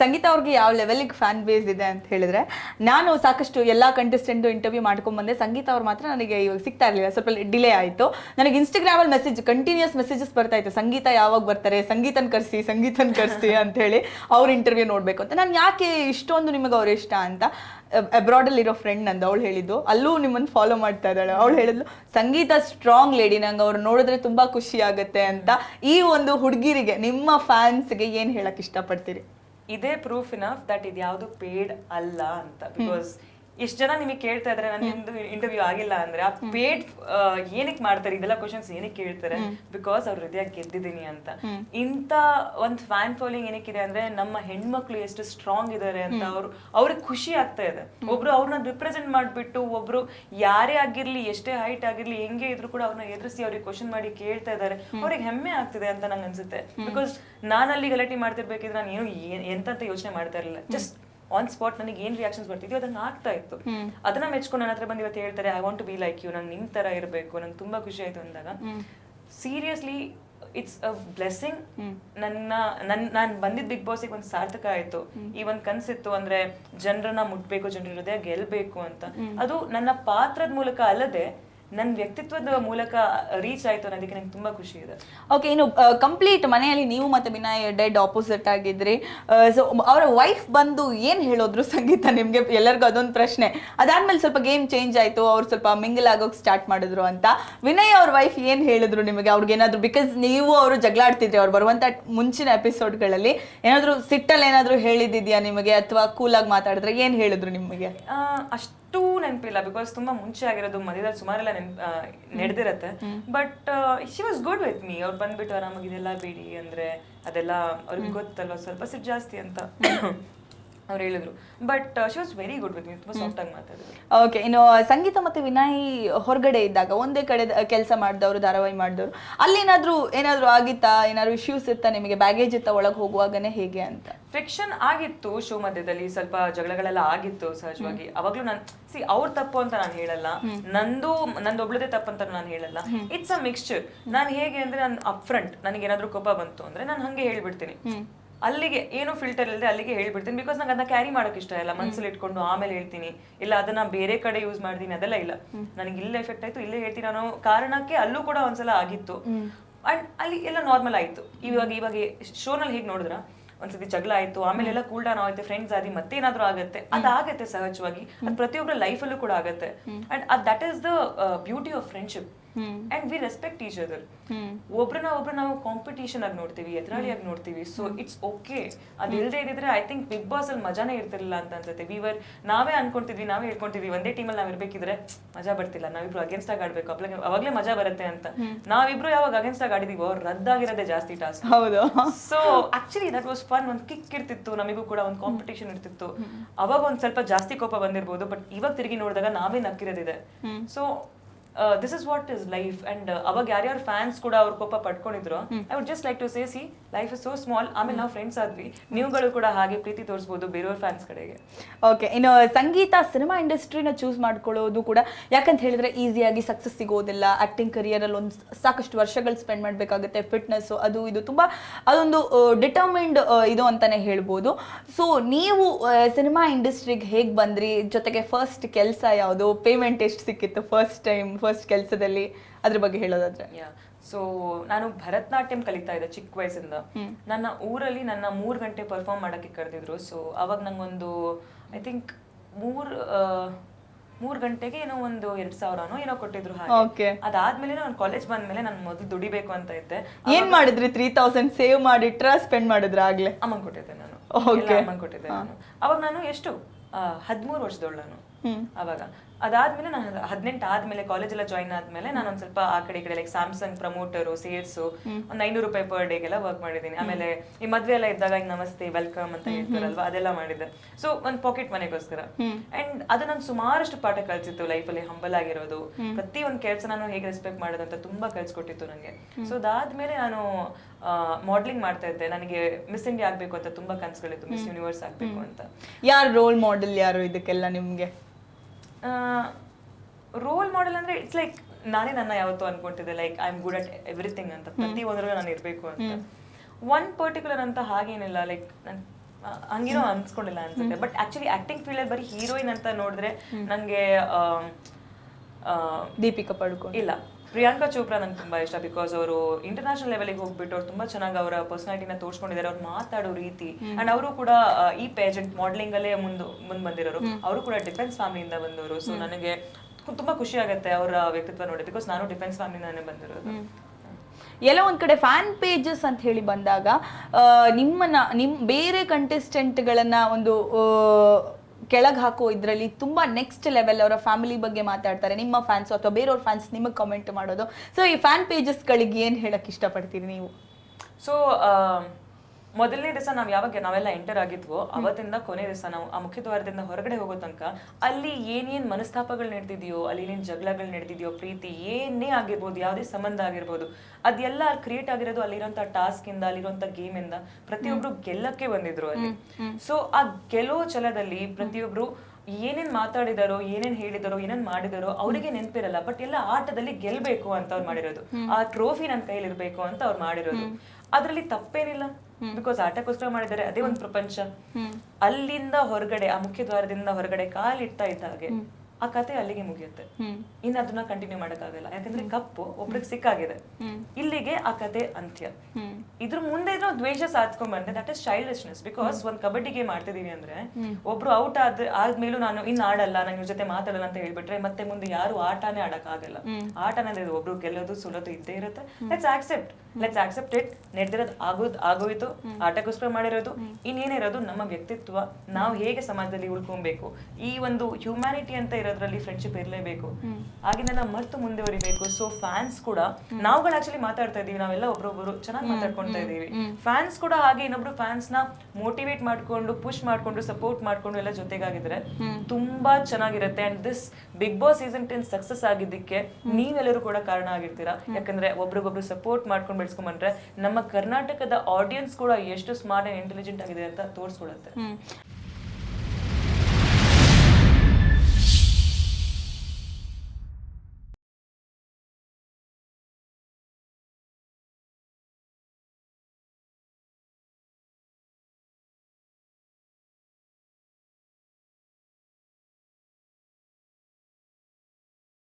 ಸಂಗೀತ ಅವ್ರಿಗೆ ಯಾವ ಲೆವೆಲಿಗೆ fan base ಇದೆ ಅಂತ ಹೇಳಿದ್ರೆ, ನಾನು ಸಾಕಷ್ಟು ಎಲ್ಲ ಕಂಟೆಸ್ಟೆಂಟ್ ಇಂಟರ್ವ್ಯೂ ಮಾಡ್ಕೊಂಡ್ಬಂದೆ ಸಂಗೀತ ಅವ್ರು ಮಾತ್ರ ನನಗೆ ಇವಾಗ ಸಿಗ್ತಾ ಇರಲಿಲ್ಲ. ಸ್ವಲ್ಪ ಡಿಲೇ ಆಯಿತು. ನನಗೆ ಇನ್ಸ್ಟಾಗ್ರಾಮಲ್ಲಿ ಮೆಸೇಜ್ ಕಂಟಿನ್ಯೂಸ್ ಮೆಸೇಜಸ್ ಬರ್ತಾ ಇತ್ತು. ಸಂಗೀತ ಯಾವಾಗ ಬರ್ತಾರೆ, ಸಂಗೀತನ ಕರೆಸಿ ಸಂಗೀತನ ಕರೆಸಿ ಅಂತ ಹೇಳಿ ಅವ್ರ ಇಂಟರ್ವ್ಯೂ ನೋಡಬೇಕು ಅಂತ. ನಾನು ಯಾಕೆ ಇಷ್ಟೊಂದು ನಿಮಗೆ ಅವ್ರು ಇಷ್ಟ ಅಂತ ಅಬ್ರಾಡಲ್ಲಿ ಇರೋ ಫ್ರೆಂಡ್ ನಂದು, ಅವಳು ಹೇಳಿದ್ದು, ಅಲ್ಲೂ ನಿಮ್ಮನ್ನು ಫಾಲೋ ಮಾಡ್ತಾ ಇದ್ದಾಳೆ. ಅವಳು ಹೇಳಿದ್ಲು, ಸಂಗೀತ ಸ್ಟ್ರಾಂಗ್ ಲೇಡಿ ನಂಗೆ ಅವ್ರು ನೋಡಿದ್ರೆ ತುಂಬಾ ಖುಷಿ ಆಗುತ್ತೆ ಅಂತ. ಈ ಒಂದು ಹುಡುಗಿರಿಗೆ, ನಿಮ್ಮ ಫ್ಯಾನ್ಸ್ಗೆ ಏನು ಹೇಳಕ್ ಇಷ್ಟಪಡ್ತೀರಿ? ಇದೇ ಪ್ರೂಫ್ ಇನಫ್ ದಟ್ ಇದು ಯಾವುದು ಪೇಡ್ ಅಲ್ಲ ಅಂತ. ಬಿಕಾಸ್ ಎಷ್ಟು ಜನ ನಿಮಗೆ ಕೇಳ್ತಾ ಇದಾರೆ ನನ್ನಿಂದು ಇಂಟರ್ವ್ಯೂ ಆಗಿಲ್ಲ ಅಂದ್ರೆ ಆ ಪೇಡ್ ಏನಕ್ಕೆ ಮಾಡ್ತಾರೆ ಇದೆಲ್ಲ ಕ್ವಶನ್ಸ್ ಏನಕ್ಕೆ ಕೇಳ್ತಾರೆ? ಬಿಕಾಸ್ ಅವ್ರ ಹೃದಯ ಗೆದ್ದಿದ್ದೀನಿ ಅಂತ. ಇಂಥ ಒಂದು ಫ್ಯಾನ್ ಫಾಲೋಯಿಂಗ್ ಏನಕ್ಕಿದೆ ಅಂದ್ರೆ ನಮ್ಮ ಹೆಣ್ಮಕ್ಳು ಎಷ್ಟು ಸ್ಟ್ರಾಂಗ್ ಇದ್ದಾರೆ ಅಂತ ಅವ್ರು ಅವ್ರಿಗೆ ಖುಷಿ ಆಗ್ತಾ ಇದೆ. ಒಬ್ರು ಅವ್ರನ್ನ ರಿಪ್ರೆಸೆಂಟ್ ಮಾಡ್ಬಿಟ್ಟು ಒಬ್ರು ಯಾರೇ ಆಗಿರ್ಲಿ ಎಷ್ಟೇ ಹೈಟ್ ಆಗಿರ್ಲಿ ಹೆಂಗೆ ಇದ್ರು ಕೂಡ ಅವ್ರನ್ನ ಎದುರಿಸಿ ಅವ್ರಿಗೆ ಕ್ವಶನ್ ಮಾಡಿ ಕೇಳ್ತಾ ಇದಾರೆ. ಅವ್ರಿಗೆ ಹೆಮ್ಮೆ ಆಗ್ತಿದೆ ಅಂತ ನಂಗೆ ಅನ್ಸುತ್ತೆ. ಬಿಕಾಸ್ ನಾನು ಅಲ್ಲಿ ಗಲಾಟೆ ಮಾಡ್ತಿರ್ಬೇಕಿದ್ರೆ ನಾನು ಏನು ಎಂತ ಎಂತಂತ ಯೋಚನೆ ಮಾಡ್ತಾ ಇರಲಿಲ್ಲ. ಜಸ್ಟ್ ಆನ್ ಸ್ಪಾಟ್ ನನಗೆ ಏನ್ ರಿಯಾಕ್ಷನ್ಸ್ ಬರ್ತಿದ್ಯೋ ಅದನ್ನ ಆಗ್ತಾ ಇತ್ತು. ಅದನ್ನ ಮೆಚ್ಕೊಂಡು ನನ್ನ ಹತ್ರ ಬಂದು ಇವತ್ತು ಹೇಳ್ತಾರೆ I want to be like you ನಂಗೆ ನಿಮ್ ತರ ಇರಬೇಕು. ನಂಗೆ ತುಂಬಾ ಖುಷಿ ಆಯ್ತು ಅಂದಾಗ. ಸೀರಿಯಸ್ಲಿ ಇಟ್ಸ್ ಅ ಬ್ಲೆಸ್ಸಿಂಗ್ ನನ್ನ ನನ್ ನಾನು ಬಂದಿದ್ದ ಬಿಗ್ ಬಾಸಿಗೆ ಒಂದು ಸಾರ್ಥಕ ಆಯ್ತು. ಈ ಒಂದು ಕನ್ಸಿತ್ತು ಅಂದ್ರೆ ಜನರನ್ನ ಮುಟ್ಬೇಕು ಜನರ ಹೃದಯ ಗೆಲ್ಬೇಕು ಅಂತ. ಅದು ನನ್ನ ಪಾತ್ರದ ಮೂಲಕ ಅಲ್ಲದೆ ನನ್ನ ವ್ಯಕ್ತಿತ್ವದ ಮೂಲಕ ರೀಚ್ ಆಯ್ತು ಅನ್ನೋದಕ್ಕೆ ನಂಗೆ ತುಂಬಾ ಖುಷಿ ಇದೆ. ಓಕೆ ಇನ್ನು ಕಂಪ್ಲೀಟ್ ಮನೆಯಲ್ಲಿ ನೀವು ಮತ್ತೆ ವಿನಯ್ ಡೆಡ್ ಆಪೋಸಿಟ್ ಆಗಿದ್ರಿ. ಸೊ ಅವರ ವೈಫ್ ಬಂದು ಏನು ಹೇಳೋದ್ರು ಸಂಗೀತ ನಿಮಗೆ? ಎಲ್ಲರಿಗೂ ಅದೊಂದು ಪ್ರಶ್ನೆ. ಅದಾದ್ಮೇಲೆ ಸ್ವಲ್ಪ ಗೇಮ್ ಚೇಂಜ್ ಆಯಿತು ಅವ್ರು ಸ್ವಲ್ಪ ಮಿಂಗಲ್ ಆಗೋಕೆ ಸ್ಟಾರ್ಟ್ ಮಾಡಿದ್ರು ಅಂತ. ವಿನಯ್ ಅವ್ರ ವೈಫ್ ಏನು ಹೇಳಿದ್ರು ನಿಮಗೆ? ಅವ್ರಿಗೆ ಏನಾದ್ರು ಬಿಕಾಸ್ ನೀವು ಅವರು ಜಗಳಾಡ್ತಿದ್ರಿ ಅವ್ರು ಬರುವಂಥ ಮುಂಚಿನ ಎಪಿಸೋಡ್ಗಳಲ್ಲಿ ಏನಾದರೂ ಸಿಟ್ಟಲ್ಲಿ ಏನಾದರೂ ಹೇಳಿದ್ದಿದ್ಯಾ ನಿಮಗೆ? ಅಥವಾ ಕೂಲಾಗಿ ಮಾತಾಡಿದ್ರೆ ಏನು ಹೇಳಿದ್ರು ನಿಮಗೆ? ಆ, ಅಷ್ಟು ನೆನಪಿಲ್ಲ ಬಿಕಾಸ್ ತುಂಬಾ ಮುಂಚೆ ಆಗಿರೋದು ಮಧ್ಯದಲ್ಲಿ ಸುಮಾರೆಲ್ಲ ನೆನ್ ನಡೆದಿರತ್ತೆ. But she was good with me ಅವ್ರು ಬಂದ್ಬಿಟ್ಟು ಆರಾಮಾಗಿ ಇದೆಲ್ಲ ಬೇಡಿ ಅಂದ್ರೆ ಅದೆಲ್ಲ ಅವ್ರಿಗೆ ಗೊತ್ತಲ್ವಾ? ಸ್ವಲ್ಪ ಸಿಟ್ ಜಾಸ್ತಿ ಅಂತ. ಅವ್ರು ಹೇಳಿದ್ರು. But she was very good with me ತುಂಬಾ ಸಾಫ್ಟ್ ಆಗಿ ಮಾತಾಡಿದ್ರು. ಓಕೆ ಇನ್ನು ಸಂಗೀತ ಮತ್ತೆ ವಿನಯ್ ಹೊರಗಡೆ ಇದ್ದಾಗ ಒಂದೇ ಕಡೆ ಕೆಲಸ ಮಾಡಿದವರು ಧಾರಾವಾಹಿ ಮಾಡಿದವರು ಅಲ್ಲೇನಾದ್ರೂ ಏನಾದ್ರೂ ಆಗಿತ್ತಾ? ಏನಾದ್ರು ಇಶ್ಯೂಸ್ ಇತ್ತಾ? ನಿಮಗೆ ಬ್ಯಾಗೇಜ್ ಇತ್ತಾ ಒಳಗೆ ಹೋಗುವಾಗನೇ ಹೇಗೆ ಅಂತ? ಫ್ರಿಕ್ಷನ್ ಆಗಿತ್ತು ಶೋ ಮಧ್ಯದಲ್ಲಿ ಸ್ವಲ್ಪ ಜಗಳಗಳೆಲ್ಲ ಆಗಿತ್ತು ಸಹಜವಾಗಿ. ಅವಾಗ್ಲೂ ನಾನು ಸಿ ಅವ್ರ ತಪ್ಪು ಅಂತ ನಾನು ಹೇಳಲ್ಲ. ನಂದು ನಂದು ಒಬ್ಳದೇ ತಪ್ಪು ಅಂತ ನಾನು ಹೇಳಲ್ಲ. ಇಟ್ಸ್ ಅ ಮಿಕ್ಸ್ಚರ್ ನಾನು ಹೇಗೆ ಅಂದ್ರೆ ನಾನು ಅಪ್ ಫ್ರಂಟ್ ನನಗೆ ಏನಾದ್ರೂ ಕೋಪ ಬಂತು ಅಂದ್ರೆ ನಾನು ಹಂಗೆ ಹೇಳ್ಬಿಡ್ತೀನಿ. ಅಲ್ಲಿಗೆ ಏನು ಫಿಲ್ಟರ್ ಇಲ್ಲದೆ ಅಲ್ಲಿಗೆ ಹೇಳ್ಬಿಡ್ತೀನಿ. ಬಿಕಾಸ್ ನಂಗೆ ಅದನ್ನ ಕ್ಯಾರಿ ಮಾಡೋಕೆ ಇಷ್ಟ ಇಲ್ಲ. ಮನ್ಸಲ್ಲಿ ಇಟ್ಕೊಂಡು ಆಮೇಲೆ ಹೇಳ್ತೀನಿ. ಇಲ್ಲ ಅದನ್ನ ಬೇರೆ ಕಡೆ ಯೂಸ್ ಮಾಡ್ತೀನಿ ಅದೆಲ್ಲ ಇಲ್ಲ. ನನಗೆ ಇಲ್ಲೇ ಎಫೆಕ್ಟ್ ಆಯ್ತು ಇಲ್ಲೇ ಹೇಳ್ತೀನಿ ಅನ್ನೋ ಕಾರಣಕ್ಕೆ ಅಲ್ಲೂ ಕೂಡ ಒಂದ್ಸಲ ಆಗಿತ್ತು. ಅಂಡ್ ಅಲ್ಲಿ ಎಲ್ಲ ನಾರ್ಮಲ್ ಆಯ್ತು. ಇವಾಗ ಇವಾಗ ಶೋನಲ್ಲಿ ಹೀಗೆ ನೋಡಿದ್ರ? ಒಂದ್ಸತಿ ಜಗಳ ಆಯ್ತು ಆಮೇಲೆ ಎಲ್ಲ ಕೂಲ್ ಡೌನ್ ಆಗುತ್ತೆ ಫ್ರೆಂಡ್ಸ್ ಆದಿ ಮತ್ತೆ ಏನಾದ್ರೂ ಆಗತ್ತೆ ಅದಾಗತ್ತೆ ಸಹಜವಾಗಿ. ಅದು ಪ್ರತಿಯೊಬ್ಬರ ಲೈಫಲ್ಲೂ ಕೂಡ ಆಗುತ್ತೆ. And that is the beauty of friendship and we respect each other ಒಬ್ರನ್ನ ಒಬ್ರು ನಾವು ಕಾಂಪಿಟೇಷನ್ ಆಗಿ ನೋಡ್ತೀವಿ ಎದುರಾಳಿಯಾಗಿ ನೋಡ್ತೀವಿ. ಸೊ ಇಟ್ಸ್ ಓಕೆ ಅದು ಇಲ್ಲದೆ ಇದ್ರೆ ಐ ಥಿಂಕ್ ಬಿಗ್ ಬಾಸ್ ಅಲ್ಲಿ ಮಜಾನೇ ಇರ್ತಿರ್ಲಿಲ್ಲ ಅಂತ ಅನ್ಸುತ್ತೆ. ವಿವರ್ ನಾವೇ ಅನ್ಕೊಂತಿದ್ವಿ ನಾವೇ ಹೇಳ್ಕೊಂತಿದ್ವಿ ಒಂದೇ ಟೀಮಲ್ಲಿ ನಾವು ಇರ್ಬೇಕಿದ್ರೆ ಮಜಾ ಬರ್ತಿಲ್ಲ. ನಾವಿಬ್ರು ಅಗೇನ್ಸ್ಟ್ ಆಗಿ ಆಡ್ಬೇಕು. ಅವಾಗಲೇ ಮಜಾ ಬರುತ್ತೆ ಅಂತ. ನಾವಿಬ್ರು ಯಾವಾಗ ಅಗೇನ್ಸ್ಟ್ ಆಗಿ ಆಡಿದೀವೋ ರದ್ದಾಗಿರೋದೇ ಜಾಸ್ತಿ ಟಾಸ್ಕ್ ಹೌದು. So actually that was fun ಒಂದು ಕಿಕ್ ಇರ್ತಿತ್ತು ನಮಗೂ ಕೂಡ ಒಂದು ಕಾಂಪಿಟೇಷನ್ ಇರ್ತಿತ್ತು. ಅವಾಗ ಒಂದು ಸ್ವಲ್ಪ ಜಾಸ್ತಿ ಕೋಪ ಬಂದಿರ್ಬೋದು ಬಟ್ ಇವಾಗ ತಿರುಗಿ ನೋಡಿದಾಗ ನಾವೇ ನಕ್ಕಿರೋದಿದೆ. So this is what is life and ಅವಾಗ ಯಾರ್ಯಾರು ಫ್ಯಾನ್ಸ್ ಕೂಡ ಅವ್ರ ಕೋಪ ಪಡ್ಕೊಂಡಿದ್ರು I would just like to say see life is so small ಆಮೇಲೆ ನಾವು ಫ್ರೆಂಡ್ಸ್ ಆದ್ವಿ. ನೀವುಗಳು ಕೂಡ ಹಾಗೆ ಪ್ರೀತಿ ತೋರಿಸ್ಬೋದು ಬೇರೆಯವ್ರ ಫ್ಯಾನ್ಸ್ ಕಡೆಗೆ. ಓಕೆ ಇನ್ನು ಸಂಗೀತ ಸಿನಿಮಾ ಇಂಡಸ್ಟ್ರಿನ ಚೂಸ್ ಮಾಡ್ಕೊಳ್ಳೋದು ಕೂಡ ಯಾಕಂತ ಹೇಳಿದ್ರೆ ಈಸಿಯಾಗಿ ಸಕ್ಸಸ್ ಸಿಗೋದಿಲ್ಲ. ಆಕ್ಟಿಂಗ್ ಕರಿಯರಲ್ಲಿ ಒಂದು ಸಾಕಷ್ಟು ವರ್ಷಗಳು ಸ್ಪೆಂಡ್ ಮಾಡಬೇಕಾಗುತ್ತೆ. ಫಿಟ್ನೆಸ್ ಅದು ಇದು ತುಂಬ ಅದೊಂದು ಡಿಟರ್ಮಿಂಡ್ ಇದು ಅಂತಾನೆ ಹೇಳ್ಬೋದು. ಸೊ ನೀವು ಸಿನಿಮಾ ಇಂಡಸ್ಟ್ರಿಗೆ ಹೇಗೆ ಬಂದ್ರಿ? ಜೊತೆಗೆ ಫಸ್ಟ್ ಕೆಲಸ ಯಾವುದು? ಪೇಮೆಂಟ್ ಎಷ್ಟು ಸಿಕ್ಕಿತ್ತು ಫಸ್ಟ್ ಟೈಮ್ ಫಸ್ಟ್ ಕೆಲಸದಲ್ಲಿ? ಅದ್ರ ಬಗ್ಗೆ ಹೇಳೋದಾದ್ರೆ. ಸೊ ನಾನು ಭರತನಾಟ್ಯಂ ಕಲಿತಾ ಇದ್ದೆ ಚಿಕ್ಕ ವಯಸ್ಸಿಂದ. ನನ್ನ ಊರಲ್ಲಿ ನನ್ನ ಮೂರ್ ಗಂಟೆ ಪರ್ಫಾರ್ಮ್ ಮಾಡಕ್ಕೆ ಕರೆದಿದ್ರು. ಸೊ ಅವಾಗ ನಂಗೊಂದು ಐ ಥಿಂಕ್ ಮೂರ್ ಮೂರ್ ಗಂಟೆಗೆ ಏನೋ ಒಂದು ಎರಡ್ ಸಾವಿರನೋ ಏನೋ ಕೊಟ್ಟಿದ್ರು ಹಾಗೆ. ಅದಾದ್ಮೇಲೆ ನಾನು ಕಾಲೇಜ್ ಬಂದ್ಮೇಲೆ ನಾನು ಮೊದಲು ದುಡಿಬೇಕು ಅಂತ ಇದ್ದೆ. ಏನ್ ಮಾಡಿದ್ರಿ? ತ್ರೀ ತೌಸಂಡ್ ಸೇವ್ ಮಾಡಿಟ್ರ ಸ್ಪೆಂಡ್ ಮಾಡಿದ್ರ ಆಗ್ಲೇ? ಅಮ್ಮಂಗ್ ಕೊಟ್ಟಿದ್ದೆ ನಾನು. ಅಮ್ಮ ಅಮ್ಮಂಗ್ ಕೊಟ್ಟಿದ್ದೆ ನಾನು. ಅವಾಗ ನಾನು ಎಷ್ಟು? ಹದಿಮೂರು ವರ್ಷದವಳು ನಾನು. ಅವಾಗ. ಅದಾದ್ಮೇಲೆ ನಾನು ಹದಿನೆಂಟು ಆದ್ಮೇಲೆ ಕಾಲೇಜ್ ಎಲ್ಲ ಜಾಯಿನ್ ಆದ್ಮೇಲೆ ನಾನು ಒಂದ್ ಸ್ವಲ್ಪ ಆ ಕಡೆ ಈ ಕಡೆ ಲೈಕ್ ಸ್ಯಾಮ್ಸಂಗ್ ಪ್ರಮೋಟರು ಸೇಲ್ಸ್ ಒಂದ್ ಐನೂರು ರೂಪಾಯಿ ಪರ್ ಡೇಗೆಲ್ಲ ವರ್ಕ್ ಮಾಡಿದೀನಿ ಆಮೇಲೆ ಈ ಮದ್ವೆ ಎಲ್ಲ ಇದ್ದಾಗ ಹಿಂಗ್ ನಮಸ್ತೆ ವೆಲ್ಕಮ್ ಅಂತ ಹೇಳ್ತಾರಲ್ವಾ ಅದೆಲ್ಲ ಮಾಡಿದ್ದೆ. ಸೊ ಒಂದ್ ಪಾಕೆಟ್ ಮನೆಗೋಸ್ಕರ. ಅಂಡ್ ಅದು ನಂಗೆ ಸುಮಾರಷ್ಟು ಪಾಠ ಕಲ್ಸಿತ್ತು ಲೈಫಲ್ಲಿ ಹಂಬಲ್ ಆಗಿರೋದು. ಪ್ರತಿ ಒಂದ್ ಕೆಲಸ ನಾನು ಹೇಗೆ ರೆಸ್ಪೆಕ್ಟ್ ಮಾಡೋದು ಅಂತ ತುಂಬಾ ಕಲ್ಸ್ಕೊಟ್ಟಿತ್ತು ನಂಗೆ. ಸೊ ಅದಾದ್ಮೇಲೆ ನಾನು ಮಾಡ್ಲಿಂಗ್ ಮಾಡ್ತಾ ಇದ್ದೆ. ನನಗೆ ಮಿಸ್ ಇಂಡಿಯಾ ಆಗ್ಬೇಕು ಅಂತ ತುಂಬಾ ಕನ್ಸುಗಳಿತ್ತು ಮಿಸ್ ಯೂನಿವರ್ಸ್ ಆಗ್ಬೇಕು ಅಂತ. ಯಾರು ರೋಲ್ ಮಾಡೆಲ್ ಯಾರು ಇದಕ್ಕೆಲ್ಲ ನಿಮ್ಗೆ? ರೋಲ್ ಮಾಡೆಲ್ ಅಂದ್ರೆ ಇಟ್ಸ್ ಲೈಕ್ ನಾನೇ ನನ್ನ ಯಾವತ್ತೂ ಅನ್ಕೊಂಡಿದ್ದೆ like I am good at everything ಅಂತ ಪ್ರತಿ ಒಂದರಲ್ಲೂ ನಾನು ಇರಬೇಕು ಅಂತ. ಒನ್ ಪರ್ಟಿಕ್ಯುಲರ್ ಅಂತ ಹಾಗೇನಿಲ್ಲ ಲೈಕ್ ನಾನು ಹಂಗೇನೋ ಅನ್ಸ್ಕೊಂಡಿಲ್ಲ ಅನ್ಸುತ್ತೆ. ಬಟ್ ಆಕ್ಚುಲಿ ಆಕ್ಟಿಂಗ್ ಫೀಲ್ಡ್ ಬರೀ ಹೀರೋಯಿನ್ ಅಂತ ನೋಡಿದ್ರೆ ನಂಗೆ ಆಮ್, ಆ, ದೀಪಿಕಾ ಪಡ್ಕೊಂಡು ಇಲ್ಲ. ಪ್ರಿಯಾಂಕಾ ಚೋಪ್ರಾ ನಂಗೆ ತುಂಬ ಇಷ್ಟ ಬಿಕಾಸ್ ಅವರು ಇಂಟರ್ನ್ಯಾಷನಲ್ ಲೆವೆಲ್ಗೆ ಹೋಗ್ಬಿಟ್ಟು ಅವ್ರು ತುಂಬಾ ಚೆನ್ನಾಗಿ ಅವರ ಪರ್ಸನಾಲಿಟಿನ ತೋರಿಸ್ಕೊಂಡಿದ್ದಾರೆ ಅವ್ರು ಮಾತಾಡೋ ರೀತಿ. ಅಂಡ್ ಅವರು ಕೂಡ ಈ ಪೇಜೆಂಟ್ ಮಾಡೆಲಿಂಗ್ ಅಲ್ಲೇ ಮುಂದೆ ಮುಂದೆ ಬಂದಿರೋರು. ಅವರು ಕೂಡ ಡಿಫೆನ್ಸ್ ಫ್ಯಾಮಿಲಿಯಿಂದ ಬಂದವರು. ಸೊ ನನಗೆ ತುಂಬಾ ಖುಷಿ ಆಗುತ್ತೆ ಅವರ ವ್ಯಕ್ತಿತ್ವ ನೋಡಿ ಬಿಕಾಸ್ ನಾನು ಡಿಫೆನ್ಸ್ ಫ್ಯಾಮಿಲಿಂದಾನೇ ಬಂದಿರೋದು. ಎಲ್ಲ ಒಂದ್ ಕಡೆ ಫ್ಯಾನ್ ಪೇಜಸ್ ಅಂತ ಹೇಳಿ ಬಂದಾಗ ನಿಮ್ಮನ್ನ ನಿಮ್ ಬೇರೆ ಕಂಟೆಸ್ಟೆಂಟ್ಗಳನ್ನ ಒಂದು ಕೆಳಗೆ ಹಾಕೋ ಇದರಲ್ಲಿ ತುಂಬಾ ನೆಕ್ಸ್ಟ್ ಲೆವೆಲ್ ಅವರ ಫ್ಯಾಮಿಲಿ ಬಗ್ಗೆ ಮಾತಾಡ್ತಾರೆ, ನಿಮ್ಮ ಫ್ಯಾನ್ಸ್ ಅಥವಾ ಬೇರೆಯವ್ರ ಫ್ಯಾನ್ಸ್ ನಿಮಗೆ ಕಮೆಂಟ್ ಮಾಡೋದು. ಸೊ ಈ ಫ್ಯಾನ್ ಪೇಜಸ್ಗಳಿಗೆ ಏನು ಹೇಳಕ್ ಇಷ್ಟಪಡ್ತೀರಿ ನೀವು? ಸೊ ಮೊದಲನೇ ದಿವಸ ನಾವು ಯಾವಾಗ ನಾವೆಲ್ಲ ಎಂಟರ್ ಆಗಿದ್ವೋ ಅವತ್ತಿಂದ ಕೊನೆ ದಿವಸ ನಾವು ಆ ಮುಖ್ಯದ್ವಾರದಿಂದ ಹೊರಗಡೆ ಹೋಗೋ ತನಕ ಅಲ್ಲಿ ಏನೇನ್ ಮನಸ್ತಾಪಗಳು ನಡೆದಿದೆಯೋ ಅಲ್ಲಿ ಏನೇನ್ ಜಗಳಗಳು ನಡೆದಿದೆಯೋ ಪ್ರೀತಿ ಏನೇ ಆಗಿರ್ಬೋದು ಯಾವುದೇ ಸಂಬಂಧ ಆಗಿರ್ಬೋದು ಅದೆಲ್ಲ ಕ್ರಿಯೇಟ್ ಆಗಿರೋದು ಅಲ್ಲಿರೋಂಥ ಟಾಸ್ಕ್ ಇಂದ ಅಲ್ಲಿರೋಂಥ ಗೇಮ್ ಇಂದ ಪ್ರತಿಯೊಬ್ರು ಗೆಲ್ಲಕ್ಕೆ ಬಂದಿದ್ರು ಅಲ್ಲಿ. ಸೊ ಆ ಗೆಲ್ಲೋ ಛಲದಲ್ಲಿ ಪ್ರತಿಯೊಬ್ರು ಏನೇನ್ ಮಾತಾಡಿದಾರೋ ಏನೇನ್ ಹೇಳಿದಾರೋ ಏನೇನ್ ಮಾಡಿದಾರೋ ಅವರಿಗೆ ನೆನಪಿರಲ್ಲ ಬಟ್ ಎಲ್ಲ ಆಟದಲ್ಲಿ ಗೆಲ್ಬೇಕು ಅಂತ ಅವ್ರು ಮಾಡಿರೋದು. ಆ ಟ್ರೋಫಿ ನನ್ನ ಕೈಲಿರ್ಬೇಕು ಅಂತ ಅವ್ರು ಮಾಡಿರೋದು. ಅದ್ರಲ್ಲಿ ತಪ್ಪೇನಿಲ್ಲ. ಬಿಕಾಸ್ ಆಟಕ್ಕೋಸ್ಕರ ಮಾಡಿದ್ದಾರೆ ಅದೇ ಒಂದು ಪ್ರಪಂಚ. ಅಲ್ಲಿಂದ ಹೊರಗಡೆ ಆ ಮುಖ್ಯ ದ್ವಾರದಿಂದ ಹೊರಗಡೆ ಕಾಲಿಡ್ತಾ ಇದ್ದ ಹಾಗೆ ಆ ಕತೆ ಅಲ್ಲಿಗೆ ಮುಗಿಯುತ್ತೆ. ಇನ್ನು ಅದನ್ನ ಕಂಟಿನ್ಯೂ ಮಾಡಕ್ಕಾಗಲ್ಲ. ಯಾಕಂದ್ರೆ ಕಪ್ಪು ಒಬ್ರಿಗೆ ಸಿಕ್ಕಾಗಿದೆ. ಇಲ್ಲಿಗೆ ಆ ಕತೆ ಅಂತ್ಯ. ಇದ್ರ ಮುಂದೆ ಏನೋ ದ್ವೇಷ ಸಾಧಿಸ್ಕೊಂಡ್ ಬಂದೆ ದಟ್ ಇಸ್ ಚೈಲ್ಡ್ಲೆಸ್ನೆಸ್ ಬಿಕಾಸ್ ಒಂದ್ ಕಬಡ್ಡಿ ಗೇಮ್ ಆಡ್ತಿದೀವಿ ಅಂದ್ರೆ ಒಬ್ರು ಔಟ್ ಆದ ಆದ್ಮೇಲೂ ನಾನು ಇನ್ ಆಡಲ್ಲ ನಾನು ಇವ್ರ ಜೊತೆ ಮಾತಾಡಲ್ಲ ಅಂತ ಹೇಳ್ಬಿಟ್ರೆ ಮತ್ತೆ ಮುಂದೆ ಯಾರು ಆಟನೇ ಆಡಕ್ ಆಗಲ್ಲ ಆಟ ಅನ್ನೋದು ಒಬ್ರು ಗೆಲ್ಲೋದು ಸುಲೋದು ಇದ್ದೇ ಇರುತ್ತೆ. Let's accept let's accept it ನಡೆದಿರೋದು ಆಗೋದ್ ಆಗೋಯ್ತು. ಆಟಕ್ಕೋಸ್ಕರ ಮಾಡಿರೋದು. ಇನ್ನೇನಿರೋದು ನಮ್ಮ ವ್ಯಕ್ತಿತ್ವ. ನಾವು ಹೇಗೆ ಸಮಾಜದಲ್ಲಿ ಉಳ್ಕೊಬೇಕು? ಈ ಒಂದು ಹ್ಯುಮ್ಯಾನಿಟಿ ಅಂತ ಇರೋದ್ರಲ್ಲಿ ಫ್ರೆಂಡ್ಶಿಪ್ ಇರಲೇಬೇಕು. ಆಗಿನೆಲ್ಲ ಮರ್ತು ಮುಂದುವರಿಬೇಕು. ಸೊ ಫ್ಯಾನ್ಸ್ ಕೂಡ ನಾವುಗಳು ಆಕ್ಚುಲಿ ಮಾತಾಡ್ತಾ ಇದೀವಿ ನಾವೆಲ್ಲ ಒಬ್ರೊಬ್ರು ಚೆನ್ನಾಗಿ ಮಾತಾಡ್ಕೊಂತಾ ಇದೀವಿ ಫ್ಯಾನ್ಸ್ ಕೂಡ ಹಾಗೆ ಇನ್ನೊಬ್ರು ಫ್ಯಾನ್ಸ್ನ ಮೋಟಿವೇಟ್ ಮಾಡ್ಕೊಂಡು ಪುಷ್ ಮಾಡ್ಕೊಂಡು ಸಪೋರ್ಟ್ ಮಾಡ್ಕೊಂಡು ಎಲ್ಲ ಜೊತೆಗಾಗಿದ್ರೆ ತುಂಬಾ ಚೆನ್ನಾಗಿರುತ್ತೆ. And this Bigg Boss season ten success ಆಗಿದ್ದಕ್ಕೆ ನೀವೆಲ್ಲರೂ ಕೂಡ ಕಾರಣ ಆಗಿರ್ತೀರಾ? ಯಾಕಂದ್ರೆ ಒಬ್ರಿಗೊಬ್ರು ಸಪೋರ್ಟ್ ಮಾಡ್ಕೊಂಡು ಬೆಳೆಸ್ಕೊಂಡ್ಬಂದ್ರೆ ನಮ್ಮ ಕರ್ನಾಟಕದ ಆಡಿಯನ್ಸ್ ಕೂಡ ಎಷ್ಟು ಸ್ಮಾರ್ಟ್ ಅಂಡ್ ಇಂಟೆಲಿಜೆಂಟ್ ಆಗಿದೆ ಅಂತ ತೋರಿಸ್ಕೊಳುತ್ತೆ ಹ್ಮ್.